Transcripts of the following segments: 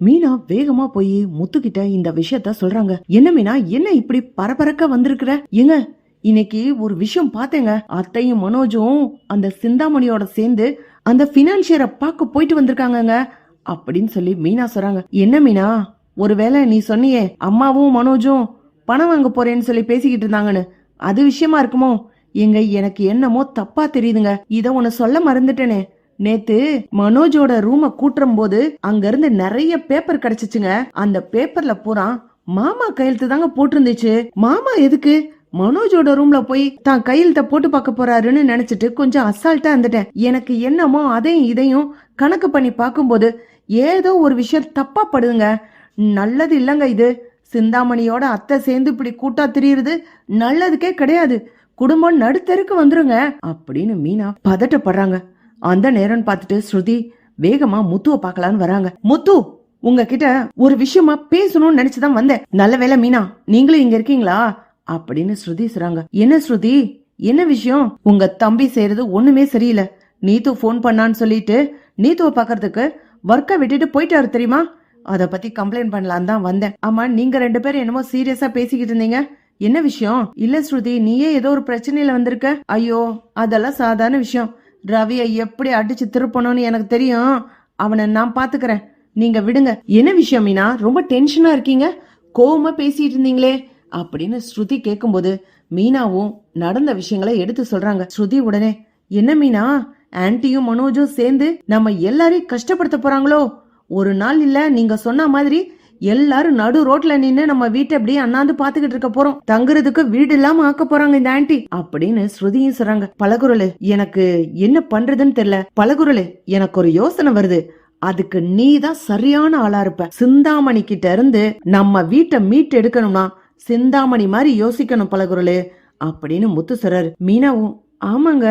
மீனா வேகமா போய் முத்துக்கிட்ட இந்த விஷயத்த சொல்றாங்க. என்ன மீனா என்ன இப்படி பரபரக்க வந்திருக்கிற? எங்க இன்னைக்கு ஒரு விஷயம் பார்த்தேங்க. அத்தையும் மனோஜும் அந்த சிந்தாமணியோட சேர்ந்து அந்த பினான்சியரை பார்க்க போயிட்டு வந்திருக்காங்கங்க அப்படின்னு சொல்லி மீனா சொல்றாங்க. என்ன மீனா ஒருவேளை நீ சொன்னியே அம்மாவும் மனோஜும் பணம் வாங்க போறேன்னு சொல்லி பேசிக்கிட்டு இருந்தாங்கன்னு. அது விஷயமா இருக்குமோ? எங்க எனக்கு என்னமோ தப்பா தெரியுதுங்க. இத உன்னை சொல்ல மறந்துட்டேனே. நேத்து மனோஜோட ரூம கூட்டுறும் போது அங்கிருந்து நிறைய பேப்பர் கிடைச்சிச்சுங்க. அந்த பேப்பர்ல பூரா மாமா கையெழுத்து தாங்க போட்டிருந்துச்சு. மாமா எதுக்கு? மனோஜோட ரூம்ல போய் தான் கையெழுத்த போட்டு பார்க்க போறாருன்னு நினைச்சிட்டு கொஞ்சம் அசால்ட்டா இருந்துட்டேன். எனக்கு என்னமோ அதையும் இதையும் கணக்கு பண்ணி பார்க்கும்போது ஏதோ ஒரு விஷயம் தப்பா படுதுங்க. நல்லது இல்லைங்க இது. சிந்தாமணியோட அத்தை சேர்ந்து இப்படி கூட்டா திரியுறது நல்லதுக்கே கிடையாது. குடும்பம் நடுத்தருக்கு வந்துருங்க. அப்படின்னு மீனா பதட்டப்படுறாங்க. அந்த நேரம் பார்த்துட்டு ஸ்ருதி வேகமா முத்துவை பார்க்கலான்னு வராங்க. முத்து உங்ககிட்ட ஒரு விஷயமா பேசணும்னு நினைச்சுதான் வந்தேன். நல்ல வேளை மீனா நீங்களும் இங்க இருக்கீங்களா? அப்படின்னு ஸ்ருதி சொல்றாங்க என்ன ஸ்ருதி? என்ன விஷயம்? உங்க தம்பி செய்யறது ஒண்ணுமே சரியில்லை. நீத்து ஃபோன் பண்ணான்னு சொல்லிட்டு நீத்துவ பாக்குறதுக்கு ஒர்க்கை விட்டுட்டு போயிட்டாரு தெரியுமா? அத பத்தி கம்ப்ளைண்ட் பண்ணலாம் தான் வந்தேன். ஆமா நீங்க ரெண்டு பேரும் என்னமோ சீரியஸா பேசிக்கிட்டு இருந்தீங்க. என்ன விஷயம்? இல்ல ஸ்ருதி நீயே ஏதோ ஒரு பிரச்சனையில வந்திருக்க. ஐயோ அதெல்லாம் சாதாரண விஷயம். ரவியை எப்படி அடிச்சு திருப்பணும்னு எனக்கு தெரியும். அவனை நான் பாத்துக்கிறேன். நீங்க விடுங்க. என்ன விஷயம் மீனா? ரொம்ப டென்ஷனா இருக்கீங்க? கோவமா பேசிட்டு இருந்தீங்களே? அப்படின்னு ஸ்ருதி கேட்கும்போது மீனாவும் நடந்த விஷயங்களை எடுத்து சொல்றாங்க. ஸ்ருதி உடனே என்ன மீனா? ஆன்ட்டியும் மனோஜும் சேர்ந்து நம்ம எல்லாரையும் கஷ்டப்படுத்த போறாங்களோ? ஒரு நாள் இல்ல நீங்க சொன்ன மாதிரி எல்லாரும் நடு ரோட்ல நின்னு நம்ம வீட்டை அப்படியே அண்ணாந்து பாத்துக்கிட்டு இருக்க போறோம். தங்குறதுக்கு வீடு இல்லாம ஆக்க போறாங்க இந்த ஆன்ட்டி அப்படின்னு ஸ்ருதியும் சொல்றாங்க பலகுரலு எனக்கு என்ன பண்றதுன்னு தெரியல. பலகுரலு எனக்கு ஒரு யோசனை வருது. அதுக்கு நீ தான் சரியான ஆளா இருப்ப. சிந்தாமணி கிட்ட இருந்து நம்ம வீட்டை மீட் எடுக்கணும்னா சிந்தாமணி மாதிரி யோசிக்கணும் பலகுரலு அப்படின்னு முத்து சொல்றாரு மீனாவும் ஆமாங்க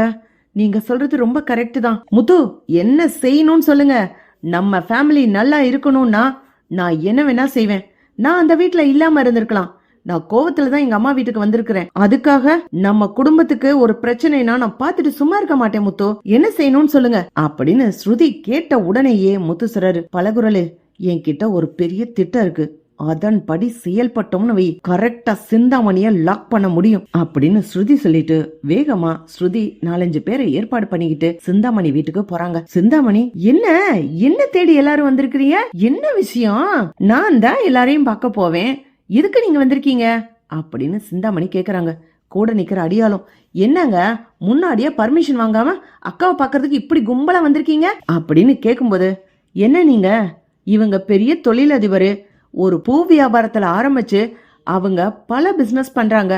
நீங்க சொல்றது ரொம்ப கரெக்ட் தான். முத்து என்ன செய்யணும்னு சொல்லுங்க. நம்ம ஃபேமிலி நல்லா இருக்கணும்னா நான் என்ன வேணா செய்வேன். நான் அந்த வீட்டுல இல்லாம இருந்திருக்கலாம். நான் கோவத்துல தான் எங்க அம்மா வீட்டுக்கு வந்திருக்கிறேன். அதுக்காக நம்ம குடும்பத்துக்கு ஒரு பிரச்சனைனா நான் பார்த்துட்டு சும்மா இருக்க மாட்டேன் முத்து. என்ன செய்யணும்னு சொல்லுங்க. அப்படின்னு ஸ்ருதி கேட்ட உடனேயே முத்து சொல்றாரு பலகுரலு என்கிட்ட ஒரு பெரிய திட்டம் இருக்கு. அதன்படி செயல்பட்டோம்னு வை. கரெக்டா சிந்தாமணிய லாக் பண்ண முடியும். அப்படின்னு ஸ்ருதி சொல்லிட்டு வேகமா ஸ்ருதி நாலஞ்சு பேரை ஏற்பாடு பண்ணிக்கிட்டு சிந்தாமணி வீட்டுக்கு போறாங்க. சிந்தாமணி என்ன? என்ன தேடி எல்லாரும் வந்திருக்கிறீங்க? என்ன விஷயம்? நான் தான் எல்லாரையும் பார்க்க போவேன். எதுக்கு நீங்க வந்திருக்கீங்க? அப்படின்னு சிந்தாமணி கேக்குறாங்க. கூட நிக்கிற அடியாலும் என்னங்க? முன்னாடியே பர்மிஷன் வாங்காம அக்காவை பார்க்கறதுக்கு இப்படி கும்பலா வந்திருக்கீங்க? அப்படின்னு கேக்கும்போது என்ன நீங்க? இவங்க பெரிய தொழிலதிபரு. ஒரு பூ வியாபாரத்தில் ஆரம்பித்து அவங்க பல பிஸ்னஸ் பண்ணுறாங்க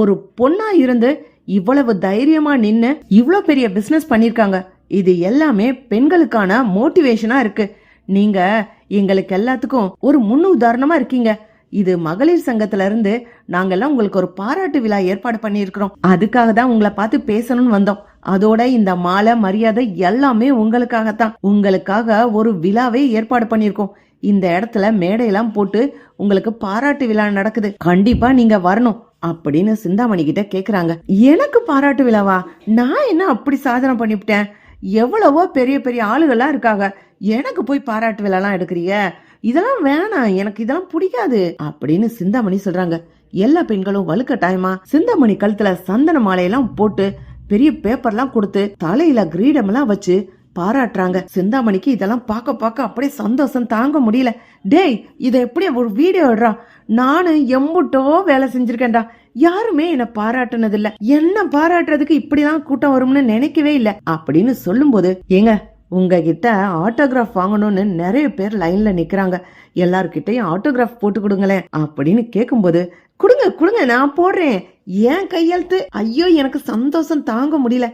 ஒரு பொண்ணாக இருந்து இவ்வளவு தைரியமாக நின்று இவ்வளோ பெரிய பிஸ்னஸ் பண்ணியிருக்காங்க இது எல்லாமே பெண்களுக்கான மோட்டிவேஷனாக இருக்குது நீங்கள் எங்களுக்கு எல்லாத்துக்கும் ஒரு முன் உதாரணமாக இருக்கீங்க. இது மகளிர் சங்கத்துல இருந்து நாங்கெல்லாம் உங்களுக்கு ஒரு பாராட்டு விழா ஏற்பாடு பண்ணியிருக்கிறோம். அதுக்காக தான் உங்களை பார்த்து பேசணும்னு வந்தோம். அதோட இந்த மாலை மரியாதை எல்லாமே உங்களுக்காகத்தான். உங்களுக்காக ஒரு விழாவே ஏற்பாடு பண்ணியிருக்கோம். இந்த இடத்துல மேடையெல்லாம் போட்டு உங்களுக்கு பாராட்டு விழா நடக்குது. கண்டிப்பா நீங்க வரணும் அப்படின்னு சிந்தாமணி கிட்ட கேக்குறாங்க. எனக்கு பாராட்டு விழாவா? நான் என்ன அப்படி சாதனை பண்ணிவிட்டேன்? எவ்வளவோ பெரிய பெரிய ஆளுகள்லாம் இருக்காங்க. எனக்கு போய் பாராட்டு விழாலாம் எடுக்கிறிய இதெல்லாம் வேணாம். எனக்கு இதெல்லாம் பிடிக்காது அப்படின்னு சிந்தாமணி சொல்றாங்க. எல்லா பெண்களும் வலுக்கட்டாயமா சிந்தாமணி கழுத்துல சந்தன மாலையெல்லாம் போட்டு பெரிய பேப்பர்லாம் கொடுத்து தலையில கிரீடம் எல்லாம் வச்சு பாராட்டுறாங்க. சிந்தாமணிக்கு இதெல்லாம் பார்க்க பார்க்க அப்படியே சந்தோஷம் தாங்க முடியல. டேய் இதை எப்படி ஒரு வீடியோ எடுறா? நானும் எம்புட்டோ வேலை செஞ்சிருக்கேன்டா. யாருமே என்ன பாராட்டுனது இல்ல என்ன பாராட்டுறதுக்கு இப்படிதான் கூட்டம் வரும்னு நினைக்கவே இல்ல. அப்படின்னு சொல்லும்போது ஏங்க உங்ககிட்ட ஆட்டோகிராஃப் வாங்கணும்னு நிறைய பேர் லைன்ல நிக்கிறாங்க. எல்லார்கிட்டையும் ஆட்டோகிராஃப் போட்டு கொடுங்களேன் அப்படின்னு கேட்கும்போது கொடுங்க கொடுங்க நான் போடுறேன். ஏன் கையெழுத்து. ஐயோ எனக்கு சந்தோஷம் தாங்க முடியல.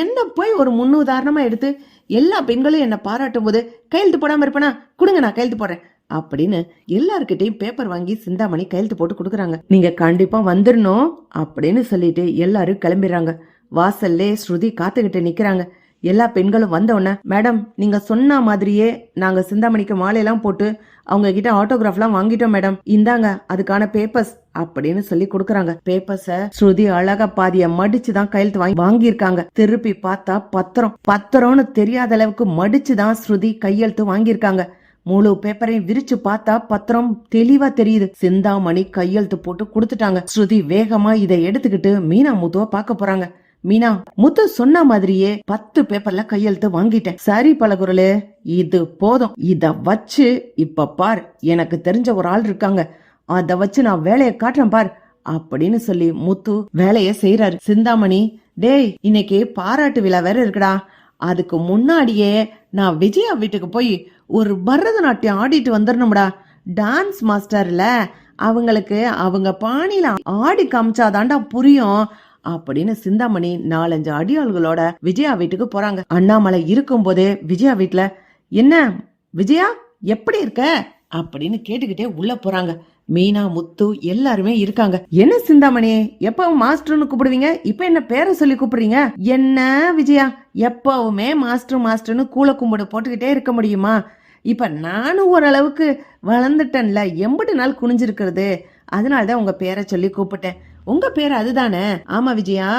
என்ன போய் ஒரு முன்னுதாரணமா எடுத்து எல்லா பெண்களும் என்னை பாராட்டும் போது கையெழுத்து போடாமல் இருப்பேனா? கொடுங்க நான் கையெழுத்து போடுறேன். அப்படின்னு எல்லாருக்கிட்டையும் பேப்பர் வாங்கி சிந்தாமணி கையெழுத்து போட்டு கொடுக்குறாங்க. நீங்க கண்டிப்பா வந்துடணும் அப்படின்னு சொல்லிட்டு எல்லாரும் கிளம்பிடுறாங்க. வாசல்லே ஸ்ருதி காத்துக்கிட்டு நிக்கிறாங்க. எல்லா பெண்களும் வந்த மேடம் நீங்க சொன்ன மாதிரியே நாங்க சிந்தாமணிக்கு மாலையெல்லாம் போட்டு அவங்க கிட்ட ஆட்டோகிராஃப்லாம் வாங்கிட்டோம் மேடம். இந்தாங்க அதுக்கான பேப்பர்ஸ் அப்படின்னு சொல்லி கொடுக்கறாங்க. பேப்பர்ஸ ஸ்ருதி அழகா பாதிய மடிச்சு தான் கையெழுத்து வாங்கி வாங்கியிருக்காங்க. திருப்பி பார்த்தா பத்திரம். பத்திரம்னு தெரியாத அளவுக்கு மடிச்சு தான் ஸ்ருதி கையெழுத்து வாங்கியிருக்காங்க. முழு பேப்பரையும் விரிச்சு பார்த்தா பத்திரம் தெளிவா தெரியுது. சிந்தாமணி கையெழுத்து போட்டு கொடுத்துட்டாங்க. ஸ்ருதி வேகமா இதை எடுத்துக்கிட்டு மீனா முத்துவ பார்க்க போறாங்க. மீனா முத்து சொன்ன மாதிரியே பத்து பேப்பர்ல கையெழுத்து வாங்கிட்டேன். சரி பலகுரலு இது போதும். இத வச்சு இப்ப பார். எனக்கு தெரிஞ்ச ஒரு ஆள் இருக்காங்க. அதை வச்சு நான் வேலையை காட்டுறேன் பார் அப்படின்னு சொல்லி முத்து வேலையை செய்யறாரு சிந்தாமணி டேய் இன்னைக்கு பாராட்டு விழா வேற இருக்குடா. அதுக்கு முன்னாடியே நான் விஜயா வீட்டுக்கு போய் ஒரு பரதநாட்டியம் ஆடிட்டு வந்துடணும்டா டான்ஸ் மாஸ்டர்ல அவங்களுக்கு அவங்க பாணியில ஆடி காமிச்சாதாண்டா புரியும் அப்படின்னு சிந்தாமணி நாலஞ்சு அடியாள்களோட விஜயா வீட்டுக்கு போறாங்க. அண்ணாமலை இருக்கும்போதே விஜயா வீட்டுல என்ன விஜயா எப்படி இருக்க? அப்படின்னு கேட்டுக்கிட்டே உள்ள போறாங்க. மீனா முத்து எல்லாருமே இருக்காங்க. என்ன சிந்தாமணி எப்ப மாஸ்டர்னு கூப்பிடுவீங்க? இப்ப என்ன பேரை சொல்லி கூப்பிடுறீங்க? என்ன விஜயா எப்பவுமே மாஸ்டர் மாஸ்டர்னு கூல கும்பிடு போட்டுக்கிட்டே இருக்க முடியுமா? இப்ப நானும் ஓரளவுக்கு வளர்ந்துட்டேன்ல எம்பட்டு நாள் குனிஞ்சிருக்கிறது. அதனால தான் உங்க பேரை சொல்லி கூப்பிட்டேன். உங்க பேர் அதுதானே? ஆமா விஜயா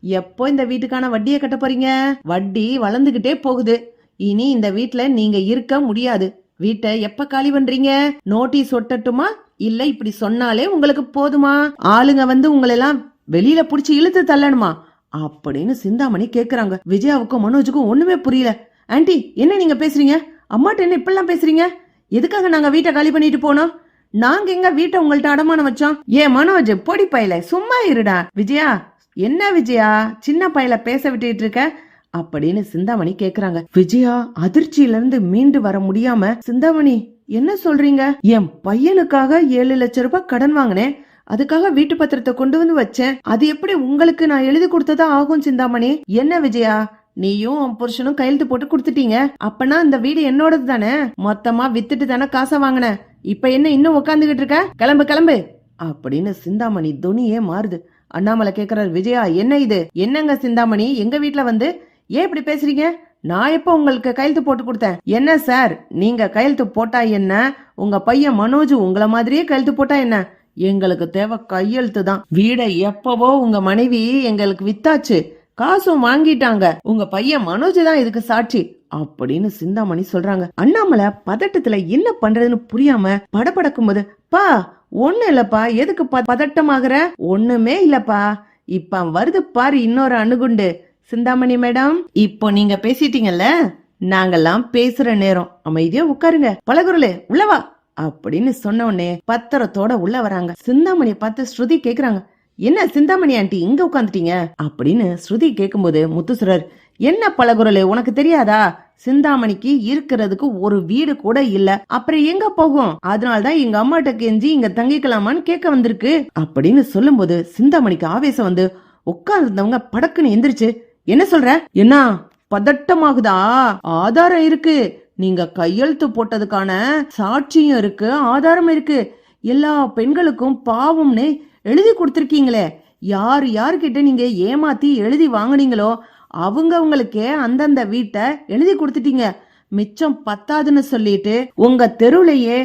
எப்போ இந்த வீட்டுக்கான வட்டியை கட்ட போறீங்க? வட்டி வளர்ந்துகிட்டே போகுது. இனி இந்த வீட்டுல நீங்க இருக்க முடியாது. வீட்டை எப்ப காலி பண்றீங்க? நோட்டீஸ் ஒட்டட்டுமா? இல்ல இப்படி சொன்னாலே உங்களுக்கு போதுமா? ஆளுங்க வந்து உங்களை எல்லாம் வெளியில புடிச்சு இழுத்து தள்ளணுமா? அப்படின்னு சிந்தாமணி கேக்குறாங்க. விஜயாவுக்கும் மனோஜுக்கும் ஒண்ணுமே புரியல. ஆன்டி என்ன நீங்க பேசுறீங்க? அம்மாட்ட என்ன இப்பெல்லாம் பேசுறீங்க? எதுக்காக நாங்க வீட்டை காலி பண்ணிட்டு போனோம்? நாங்க எங்க வீட்டை உங்கள்ட்ட அடமானம் வச்சோம்? ஏ மனோஜ் பொடி பையல சும்மா இருடா. விஜயா என்ன விஜயா சின்ன பையல பேச விட்டுட்டு இருக்க? அப்படின்னு சிந்தாமணி கேக்குறாங்க. விஜயா அதிர்ச்சியில இருந்து மீண்டு வர முடியாம சிந்தாமணி என்ன சொல்றீங்க? என் பையனுக்காக ஏழு லட்சம் ரூபாய் கடன் வாங்கினேன். அதுக்காக வீட்டு பத்திரத்தை கொண்டு வந்து வச்சேன். அது எப்படி உங்களுக்கு நான் எழுதி கொடுத்ததா ஆகும் சிந்தாமணி? என்ன விஜயா? நீயும் உன் புருஷனும் கையெழுத்து போட்டு கொடுத்துட்டீங்க. அப்பனா இந்த வீடு என்னோடது தானே? மொத்தமா வித்துட்டு தானே காசை வாங்கின. இப்ப என்ன இன்னும் உட்காந்துகிட்டு இருக்க? கிளம்பு கிளம்பு. அப்படின்னு சிந்தாமணி துணியே மாறுது. அண்ணாமலை கேக்குறாரு விஜயா என்ன இது? என்னங்க சிந்தாமணி? எங்க வீட்டுல வந்து? ஏன் இப்படி பேசுறீங்க? நான் எப்போ உங்களுக்கு கையெழுத்து போட்டு கொடுத்தேன். என்ன சார்? நீங்க கையெழுத்து போட்டா என்ன? உங்க பையன் மனோஜ் உங்களை மாதிரியே கையெழுத்து போட்டா என்ன? எங்களுக்கு தேவை கையெழுத்து தான். வீடை எப்பவோ உங்க மனைவி எங்களுக்கு வித்தாச்சு. காசும் வாங்கிட்டாங்க. உங்க பையன் மனோஜ் தான் இதுக்கு சாட்சி. அப்படின்னு சிந்தாமணி சொல்றாங்க. அண்ணாமலை பதட்டத்துல என்ன பண்றதுன்னு புரியாம படபடக்கும் போது பா ஒண்ணு இல்லப்பா. எதுக்கு ப- பதட்டமாகற? ஒண்ணுமே இல்லப்பா. இப்ப வருது பாரு இன்னொரு அணுகுண்டு. சிந்தாமணி மேடம். இப்போ நீங்க பேசிட்டீங்கல்ல நாங்கெல்லாம் பேசுற நேரம். அமைதியா உட்காருங்க. பழகுருளே உள்ளவா அப்படின்னு சொன்ன உடனே பத்திரத்தோட உள்ள வராங்க. சிந்தாமணி பார்த்து ஸ்ருதி கேக்குறாங்க என்ன சிந்தாமணி ஆண்டி இங்க உட்காந்துட்டீங்க? அப்படின்னு ஸ்ருதி கேட்கும்போது முத்துசுரர் என்ன பழகுரலே உனக்கு தெரியாதா? சிந்தாமணிக்கு இருக்கிறதுக்கு ஒரு வீடு கூட இல்ல. அப்புறம் எங்க போகும்? அதனாலதான் எங்க அம்மாட்ட கெஞ்சி இங்க தங்கிக்கலாமான்னு கேட்க வந்திருக்கு. அப்படின்னு சொல்லும்போது சிந்தாமணிக்கு ஆவேசம் வந்து உட்கார்ந்தவங்க படக்குன்னு எந்திரிச்சு என்ன சொல்ற? என்ன? பதட்டமாகுதா? ஆதாரம் இருக்கு. நீங்க கையெழுத்து போட்டதுக்கான சாட்சியம் இருக்கு ஆதாரம் இருக்கு. எல்லா பெண்களுக்கும் பாவம்னு எழுதி கொடுத்துருக்கீங்களே. யார் யார்கிட்ட நீங்க ஏமாத்தி எழுதி வாங்குனீங்களோ அவங்கவுங்களுக்கே அந்தந்த வீட்டை எழுதி கொடுத்துட்டீங்க. மிச்சம் பத்தாதுன்னு சொல்லிட்டு உங்க தெருவுலயே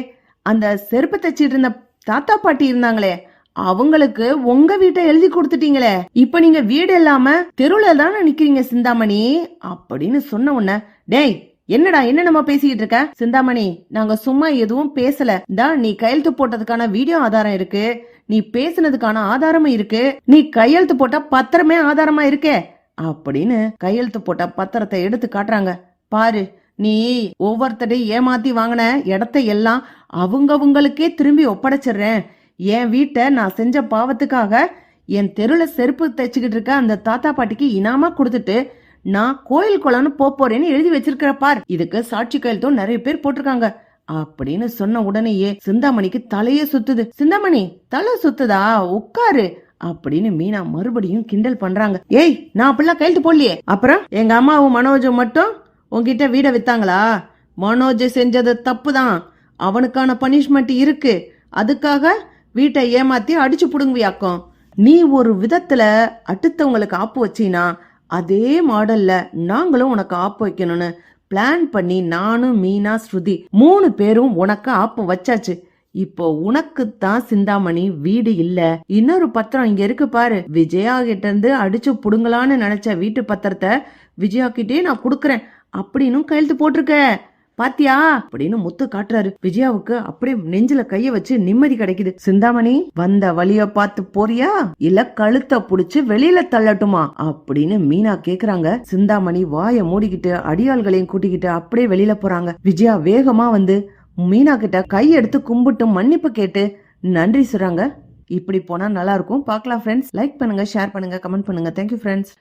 அந்த செருப்பு தச்சிட்டு இருந்த தாத்தா பாட்டி இருந்தாங்களே அவங்களுக்கு உங்க வீட்டை எழுதி கொடுத்துட்டீங்களே. இப்ப நீங்க வீடு இல்லாம தெருவுல தானே நிக்கிறீங்க சிந்தாமணி? அப்படின்னு சொன்ன உடனே டேய் என்னடா என்ன நம்ம பேசிக்கிட்டு இருக்க? சிந்தாமணி நாங்க சும்மா எதுவும் பேசல. தான் நீ கையெழுத்து போட்டதுக்கான வீடியோ ஆதாரம் இருக்கு. நீ பேசுனதுக்கான ஆதாரமும் இருக்கு. நீ கையெழுத்து போட்ட பத்திரமே ஆதாரமா இருக்கே. அப்படின்னு கையெழுத்து போட்ட பத்திரத்தை எடுத்து காட்டுறாங்க. பாரு நீ ஒவ்வொருத்தரையும் ஏமாத்தி வாங்கின இடத்த எல்லாம் அவங்கவுங்களுக்கே திரும்பி ஒப்படைச்சிடுறேன். என் வீட்டை நான் செஞ்ச பாவத்துக்காக என் தெருல செருப்பு தைச்சுக்கிட்டு இருக்க அந்த தாத்தா பாட்டிக்கு இனாமா கொடுத்துட்டு நான் கோயில் குளம்னு போறேன்னு எழுதி வச்சிருக்கிற பார். இதுக்கு சாட்சி கையெழுத்தும் நிறைய பேர் போட்டிருக்காங்க. அப்படின்னு சொன்ன உடனேயே சிந்தாமணிக்கு தலையே சுத்துது. சிந்தாமணி தலை சுத்துதா? உட்காரு. அப்படின்னு மீனா மறுபடியும் கிண்டல் பண்றாங்க. ஏய் நான் அப்படிலாம் கையெழுத்து போடலையே. அப்புறம் எங்க அம்மாவும் மனோஜும் மட்டும் உங்ககிட்ட வீட வித்தாங்களா? மனோஜ் செஞ்சது தப்பு தான் அவனுக்கான பனிஷ்மெண்ட் இருக்கு. அதுக்காக வீட்டை ஏமாத்தி அடிச்சு புடுங்குவியாக்கும். நீ ஒரு விதத்துல அடுத்தவங்களுக்கு ஆப்பு வச்சினா அதே மாடல்ல நாங்களும் உனக்கு ஆப்பு வைக்கணும்னு பிளான் பண்ணி நானும் மீனா ஸ்ருதி மூணு பேரும் உனக்கு ஆப்பு வச்சாச்சு. இப்போ உனக்கு தான் சிந்தாமணி வீடு இல்ல. இன்னொரு பத்திரம் இங்க இருக்கு பாரு. விஜயா கிட்ட இருந்து அடிச்சு புடுங்கலான்னு நினைச்ச வீட்டு பத்திரத்தை விஜயா கிட்டே நான் குடுக்கறேன். அப்படின்னு கையெழுத்து போட்டிருக்க. பாத்தியா? அப்படின்னு முத்து காட்டுறாரு. விஜயாவுக்கு அப்படியே நெஞ்சில கைய வச்சு நிம்மதி கிடைக்குது. சிந்தாமணி வந்த வழிய பார்த்து போறியா? இல்ல கழுத்த புடிச்சு வெளியில தள்ளட்டுமா? அப்படின்னு மீனா கேக்குறாங்க. சிந்தாமணி வாய மூடிக்கிட்டு அடியாள்களையும் கூட்டிக்கிட்டு அப்படியே வெளியில போறாங்க. விஜயா வேகமா வந்து மீனா கிட்ட கை எடுத்து கும்பிட்டு மன்னிப்பு கேட்டு நன்றி சொல்றாங்க. இப்படி போனா நல்லா இருக்கும். பார்க்கலாம் ஃப்ரெண்ட்ஸ் லைக் பண்ணுங்க ஷேர் பண்ணுங்க கமெண்ட் பண்ணுங்க. Thank you friends